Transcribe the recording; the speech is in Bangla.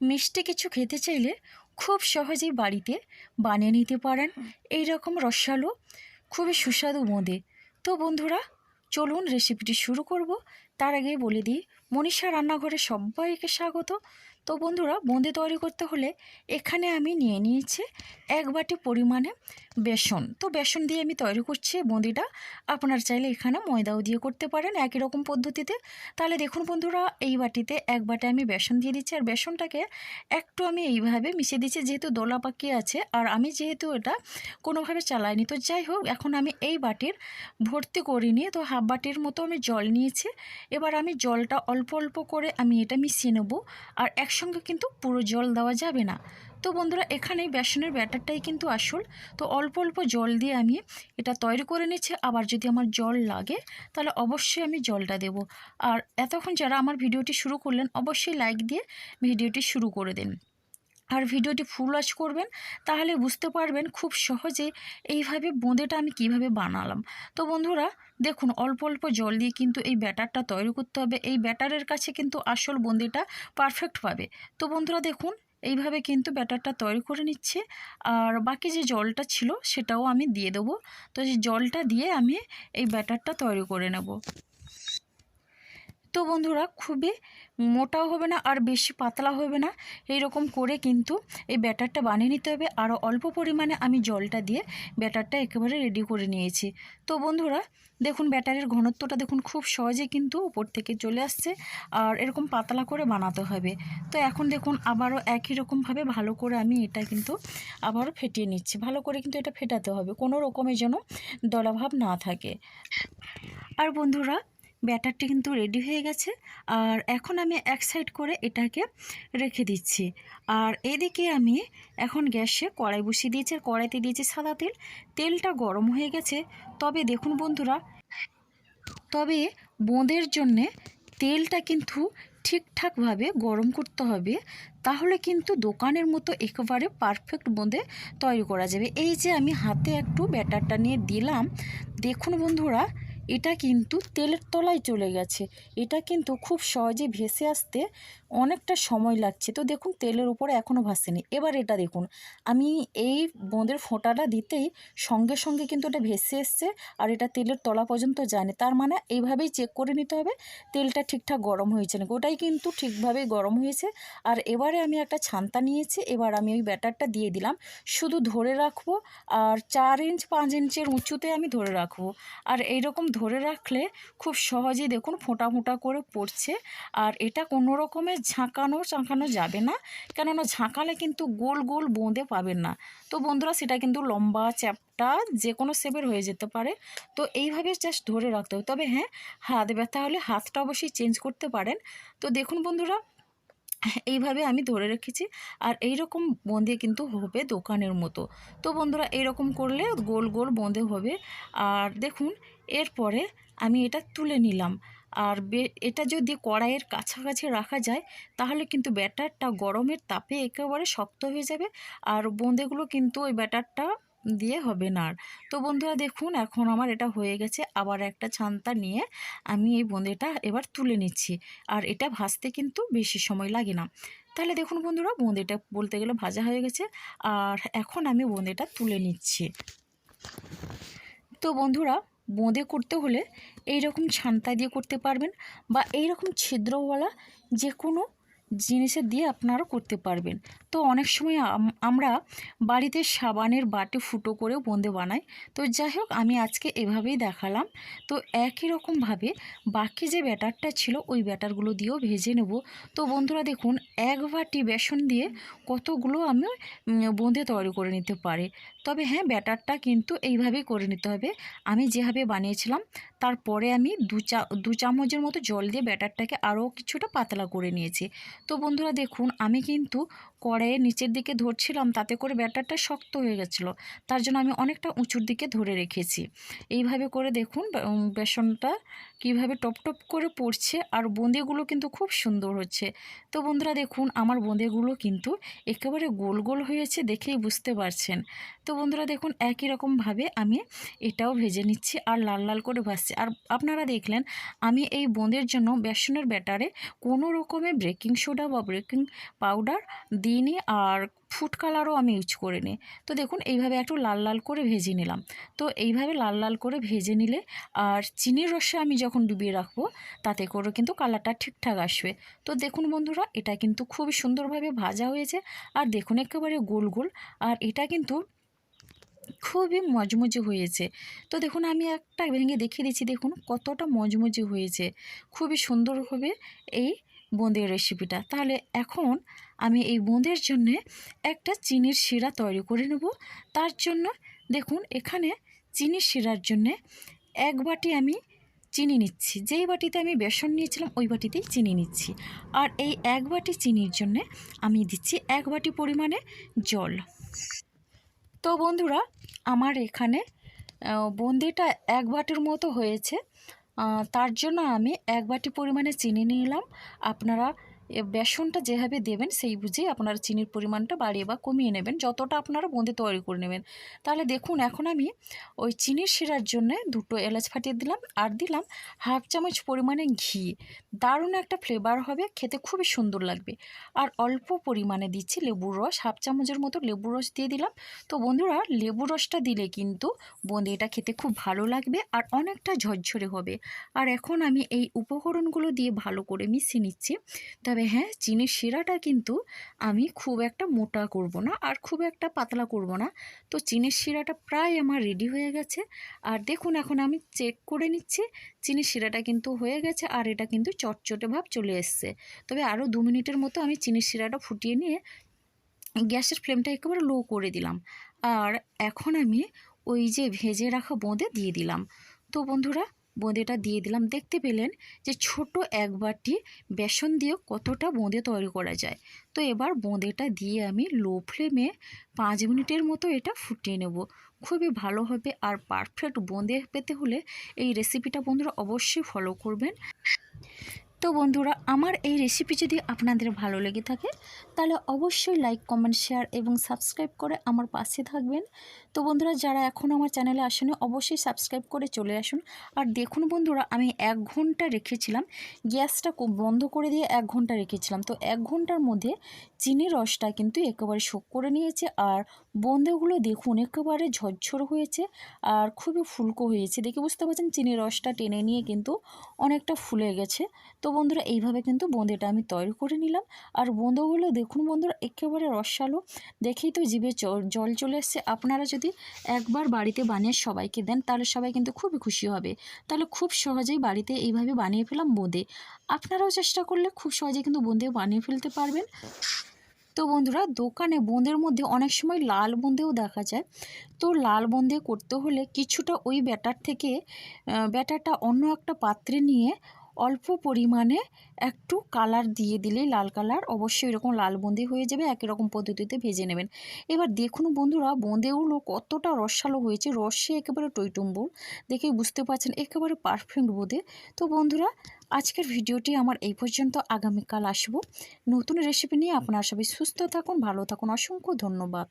মিষ্টি কিছু খেতে চাইলে খুব সহজেই বাড়িতে বানিয়ে নিতে পারেন। এই রকম রসালো খুবই সুস্বাদু বোঁদে তো বন্ধুরা চলুন রেসিপিটি শুরু করব। তার আগে বলে দিই মনীষা রান্নাঘরে সবাইকে স্বাগত। তো বন্ধুরা, বোঁদে তৈরি করতে হলে এখানে আমি নিয়ে নিয়েছি এক বাটি পরিমাণে বেসন। তো বেসন দিয়ে আমি তৈরি করছি বোঁদিটা। আপনার চাইলে এখানে ময়দাও দিয়ে করতে পারেন একই রকম পদ্ধতিতে। তাহলে দেখুন বন্ধুরা, এই বাটিতে এক বাটি আমি বেসন দিয়ে দিচ্ছি। আর বেসনটাকে একটু আমি এইভাবে মিশিয়ে দিচ্ছি, যেহেতু দোলা পাকি আছে। আর আমি যেহেতু এটা কোনোভাবে চালাইনি, তো যাই হোক, এখন আমি এই বাটির ভর্তি করিনি তো হাফ বাটির মতো আমি জল নিয়েছি। এবার আমি জলটা অল্প অল্প করে আমি এটা মিশিয়ে নেব। আর একসঙ্গে কিন্তু পুরো জল দেওয়া যাবে না। তো বন্ধুরা এখানে বেসনের ব্যাটারটাই কিন্তু আসল। তো অল্প অল্প জল দিয়ে আমি এটা তৈরি করে নিচ্ছি। আবার যদি আমার জল লাগে, তাহলে অবশ্যই আমি জলটা দেব। আর এতক্ষণ যারা আমার ভিডিওটি শুরু করলেন, অবশ্যই লাইক দিয়ে ভিডিওটি শুরু করে দিন। আর ভিডিওটি ফুল ওয়াচ করবেন, তাহলে বুঝতে পারবেন খুব সহজে এইভাবে বোঁদেটা আমি কীভাবে বানালাম। তো বন্ধুরা, দেখুন, অল্প অল্প জল দিয়ে কিন্তু এই ব্যাটারটা তৈরি করতে হবে। এই ব্যাটারের কাছে কিন্তু আসল বোঁদেটা পারফেক্ট পাবে। তো বন্ধুরা, দেখুন, এইভাবে কিন্তু ব্যাটারটা তৈরি করে নিচ্ছে। আর বাকি যে জলটা ছিল, সেটাও আমি দিয়ে দেবো। তো সেই জলটা দিয়ে আমি এই ব্যাটারটা তৈরি করে নেব। তো বন্ধুরা খুবই মোটাও হবে না আর বেশি পাতলা হবে না। এই রকম করে কিন্তু এই ব্যাটারটা বানিয়ে নিতে হবে। আরও অল্প পরিমাণে আমি জলটা দিয়ে ব্যাটারটা একেবারে রেডি করে নিয়েছি। তো বন্ধুরা, দেখুন ব্যাটারের ঘনত্বটা দেখুন খুব সহজে কিন্তু উপর থেকে চলে আসছে আর এরকম পাতলা করে বানাতে হবে। তো এখন দেখুন আবারও একই রকমভাবে ভালো করে আমি এটা কিন্তু আবারও ফেটিয়ে নিচ্ছি। ভালো করে কিন্তু এটা ফেটাতে হবে। কোনো রকমের যেন দলাভাব না থাকে। আর বন্ধুরা ব্যাটারটি কিন্তু রেডি হয়ে গেছে। আর এখন আমি এক সাইড করে এটাকে রেখে দিচ্ছি। আর এদিকে আমি এখন গ্যাসে কড়াই বসিয়ে দিয়েছি। আর কড়াইতে দিয়েছি সাদা তেল। তেলটা গরম হয়ে গেছে। তবে দেখুন বন্ধুরা, তবে বোঁদের জন্যে তেলটা কিন্তু ঠিকঠাকভাবে গরম করতে হবে। তাহলে কিন্তু দোকানের মতো একেবারে পারফেক্ট বোঁদে তৈরি করা যাবে। এই যে আমি হাতে একটু ব্যাটারটা নিয়ে দিলাম। দেখুন বন্ধুরা এটা কিন্তু তেলের তলায় চলে গেছে। এটা কিন্তু খুব সহজে ভেসে আসতে অনেকটা সময় লাগছে। তো দেখুন, তেলের উপরে এখনও ভাসেনি। এবার এটা দেখুন, আমি এই বোঁদের ফোঁটাটা দিতেই সঙ্গে সঙ্গে কিন্তু এটা ভেসে এসছে আর এটা তেলের তলা পর্যন্ত যায়নি। তার মানে এইভাবেই চেক করে নিতে হবে, তেলটা ঠিকঠাক গরম হয়েছে না ওটাই কিন্তু ঠিকভাবেই গরম হয়েছে। আর এবারে আমি একটা ছান্তা নিয়েছি, এবার আমি ওই ব্যাটারটা দিয়ে দিলাম। শুধু ধরে রাখব আর চার ইঞ্চ, পাঁচ ইঞ্চের উঁচুতে আমি ধরে রাখব। আর এইরকম ধরে রাখলে খুব সহজেই দেখুন, ফোঁটা ফোঁটা করে পড়ছে। আর এটা কোনো রকমের ঝাঁকানো চাঁকানো যাবে না। কেননা ঝাঁকালে কিন্তু গোল গোল বোঁদে পাবেন না। তো বন্ধুরা সেটা কিন্তু লম্বা চ্যাপটা যে কোনো শেপের হয়ে যেতে পারে। তো এইভাবে জাস্ট ধরে রাখতে হবে। তবে হ্যাঁ হাত ব্যথা হলে হাতটা অবশ্যই চেঞ্জ করতে পারেন। তো দেখুন বন্ধুরা, এইভাবে আমি ধরে রেখেছি। আর এই রকম বোঁদে কিন্তু হবে দোকানের মতো। তো বন্ধুরা এরকম করলে গোল গোল বোঁদে হবে। আর দেখুন, এরপরে আমি এটা তুলে নিলাম। আর এটা যদি কড়াইয়ের কাছাকাছি রাখা যায়, তাহলে কিন্তু ব্যাটারটা গরমের তাপে একেবারে শক্ত হয়ে যাবে আর বোঁদেগুলো কিন্তু ওই ব্যাটারটা দিয়ে হবে না আর। তো বন্ধুরা দেখুন, এখন আমার এটা হয়ে গেছে, আবার একটা ছান্তা নিয়ে আমি এই বোঁদেটা এবার তুলে নিচ্ছি আর এটা ভাজতে কিন্তু বেশি সময় লাগে না। তাহলে দেখুন বন্ধুরা বোঁদেটা বলতে গেলে ভাজা হয়ে গেছে আর এখন আমি বোঁদেটা তুলে নিচ্ছি। তো বন্ধুরা বোঁদে করতে হলে এই রকম ছান্তা দিয়ে করতে পারবেন বা এই রকম ছিদ্রওয়ালা যে কোনো জিনিসের দিয়ে আপনারা করতে পারবেন। তো অনেক সময় আমরা বাড়িতে সাবানের বাটি ফুটো করেও বোঁদে বানাই। তো যাই হোক, আমি আজকে এভাবেই দেখালাম। তো একই রকমভাবে বাকি যে ব্যাটারটা ছিল, ওই ব্যাটারগুলো দিয়েও ভেজে নেব। তো বন্ধুরা, দেখুন, এক বাটি বেসন দিয়ে কতগুলো আমি বোঁদে তৈরি করে নিতে পারে। তবে হ্যাঁ ব্যাটারটা কিন্তু এইভাবেই করে নিতে হবে। আমি যেভাবে বানিয়েছিলাম, তারপরে আমি দু চা, দু চামচের মতো জল দিয়ে ব্যাটারটাকে আরও কিছুটা পাতলা করে নিয়েছি। তো বন্ধুরা দেখুন, আমি কিন্তু কড়াইয়ের নিচের দিকে ধরছিলাম, তাতে করে ব্যাটারটা শক্ত হয়ে গেছিল। তার জন্য আমি অনেকটা উঁচুর দিকে ধরে রেখেছি। এইভাবে করে দেখুন বেসনটা কীভাবে টপ টপ করে পড়ছে আর বোঁদেগুলো কিন্তু খুব সুন্দর হচ্ছে। তো বন্ধুরা দেখুন, আমার বোঁদেগুলো কিন্তু একেবারে গোল গোল হয়েছে দেখেই বুঝতে পারছেন। তো বন্ধুরা দেখুন, একই রকমভাবে আমি এটাও ভেজে নিচ্ছি আর লাল লাল করে ভাজছি। আর আপনারা দেখলেন, আমি এই বোঁদের জন্য বেসনের ব্যাটারে কোনো রকমের ব্রেকিং সোডা বা বেকিং পাউডার দিইনি আর ফুড কালারও আমি ইউজ করে নিই। তো দেখুন, এইভাবে একটু লাল লাল করে ভেজে নিলাম। তো এইভাবে লাল লাল করে ভেজে নিলে আর চিনির রসে আমি যখন ডুবিয়ে রাখব, তাতে করে কিন্তু কালারটা ঠিকঠাক আসবে। তো দেখুন বন্ধুরা, এটা কিন্তু খুবই সুন্দরভাবে ভাজা হয়েছে আর দেখুন একেবারে গোল গোল আর এটা কিন্তু খুবই মজমজে হয়েছে। তো দেখুন, আমি একটা ভেঙে দেখিয়ে দিচ্ছি। দেখুন কতটা মজমজে হয়েছে। খুবই সুন্দরভাবে এই বোঁদের রেসিপিটা তাহলে এখন আমি এই বোঁদের জন্যে একটা চিনির শিরা তৈরি করে নেব। তার জন্য দেখুন, এখানে চিনির শিরার জন্যে এক বাটি আমি চিনি নিচ্ছি। যেই বাটিতে আমি বেসন নিয়েছিলাম, ওই বাটিতেই চিনি নিচ্ছি। আর এই এক বাটি চিনির জন্যে আমি দিচ্ছি এক বাটি পরিমাণে জল। তো বন্ধুরা, আমার এখানে বোঁদেটা এক বাটির মতো হয়েছে। তার জন্য আমি এক বাটি পরিমাণে চিনি নিলাম আপনারা বেসনটা যেভাবে দেবেন, সেই বুঝেই আপনারা চিনির পরিমাণটা বাড়িয়ে বা কমিয়ে নেবেন, যতটা আপনারা বোঁদে তৈরি করে নেবেন। তাহলে দেখুন, এখন আমি ওই চিনির শিরার জন্য দুটো এলাচ ফাটিয়ে দিলাম আর দিলাম হাফ চামচ পরিমাণে ঘি। দারুণ একটা ফ্লেভার হবে, খেতে খুবই সুন্দর লাগবে। আর অল্প পরিমাণে দিচ্ছি লেবুর রস, হাফ চামচের মতো লেবুর রস দিয়ে দিলাম। তো বন্ধুরা লেবুর রসটা দিলে কিন্তু বোঁদে এটা খেতে খুব ভালো লাগবে আর অনেকটা ঝরঝরে হবে। আর এখন আমি এই উপকরণগুলো দিয়ে ভালো করে মিশিয়ে নিচ্ছি। তবে হ্যাঁ চিনির শিরাটা কিন্তু আমি খুব একটা মোটা করব না আর খুব একটা পাতলা করব না। তো চিনির শিরাটা প্রায় আমার রেডি হয়ে গেছে। আর দেখুন, এখন আমি চেক করে নিচ্ছি, চিনির শিরাটা কিন্তু হয়ে গেছে আর এটা কিন্তু চটচটে ভাব চলে এসছে। তবে আরও দু মিনিটের মতো আমি চিনির শিরাটা ফুটিয়ে নিয়ে গ্যাসের ফ্লেমটা একেবারে লো করে দিলাম। আর এখন আমি ওই যে ভেজে রাখা বোঁদে দিয়ে দিলাম। তো বন্ধুরা বোঁদেটা দিয়ে দিলাম। দেখতে পেলেন যে ছোট এক বাটি বেসন দিয়ে কতটা বোঁদে তৈরি করা যায়। তো এবার বোঁদেটা দিয়ে আমি লো ফ্লেমে পাঁচ মিনিটের মতো এটা ফুটিয়ে নেব। খুবই ভালো হবে আর পারফেক্ট বোঁদে পেতে হলে এই রেসিপিটা বন্ধুরা অবশ্যই ফলো করবেন। তো বন্ধুরা, আমার এই রেসিপি যদি আপনাদের ভালো লেগে থাকে, তাহলে অবশ্যই লাইক কমেন্ট শেয়ার এবং সাবস্ক্রাইব করে আমার পাশে থাকবেন। তো বন্ধুরা, যারা এখন আমার চ্যানেলে আসেনি, অবশ্যই সাবস্ক্রাইব করে চলে আসুন। আর দেখুন বন্ধুরা, আমি এক ঘণ্টা রেখেছিলাম, গ্যাসটা বন্ধ করে দিয়ে এক ঘণ্টা রেখেছিলাম। তো এক ঘণ্টার মধ্যে চিনির রসটা কিন্তু একেবারে শোক করে নিয়েছে আর বোঁদেগুলো দেখুন একেবারে ঝরঝর হয়েছে আর খুবই ফুলকো হয়েছে। দেখে বুঝতে পারছেন চিনির রসটা টেনে নিয়ে কিন্তু অনেকটা ফুলে গেছে। তো বন্ধুরা, এইভাবে কিন্তু বোঁদেটা আমি তৈরি করে নিলাম। আর বোঁদেগুলো দেখুন বন্ধুরা, একেবারে রসালো। দেখেই তো জিভে জল চলে এসছে। আপনারা যদি একবার বাড়িতে বানিয়ে সবাইকে দেন, তাহলে সবাই কিন্তু খুবই খুশি হবে। তাহলে খুব সহজেই বাড়িতে এইভাবে বানিয়ে ফেলাম বোঁদে আপনারাও চেষ্টা করলে খুব সহজেই কিন্তু বোঁদে বানিয়ে ফেলতে পারবেন। তো বন্ধুরা, দোকানে বোঁদের মধ্যে অনেক সময় লাল বোঁদেও দেখা যায়। তো লাল বোঁদে করতে হলে কিছুটা ওই ব্যাটার থেকে ব্যাটারটা অন্য একটা পাত্রে নিয়ে অল্প পরিমাণে একটু কালার দিয়ে দিলেই লাল কালার অবশ্যই এরকম লাল বোঁদে হয়ে যাবে, একই রকম পদ্ধতিতে ভেজে নেবেন। এবার দেখুন বন্ধুরা বোঁদেগুলো কতটা রসালো হয়েছে, রসে একেবারে টইটুম্বুর দেখে বুঝতে পারছেন, একেবারে পারফেক্ট বোঁদে। তো বন্ধুরা, আজকের ভিডিওটি আমার এই পর্যন্ত, আগামীকাল আসব। নতুন রেসিপি নিয়ে আপনার সবাই সুস্থ থাকুন, ভালো থাকুন, অসংখ্য ধন্যবাদ।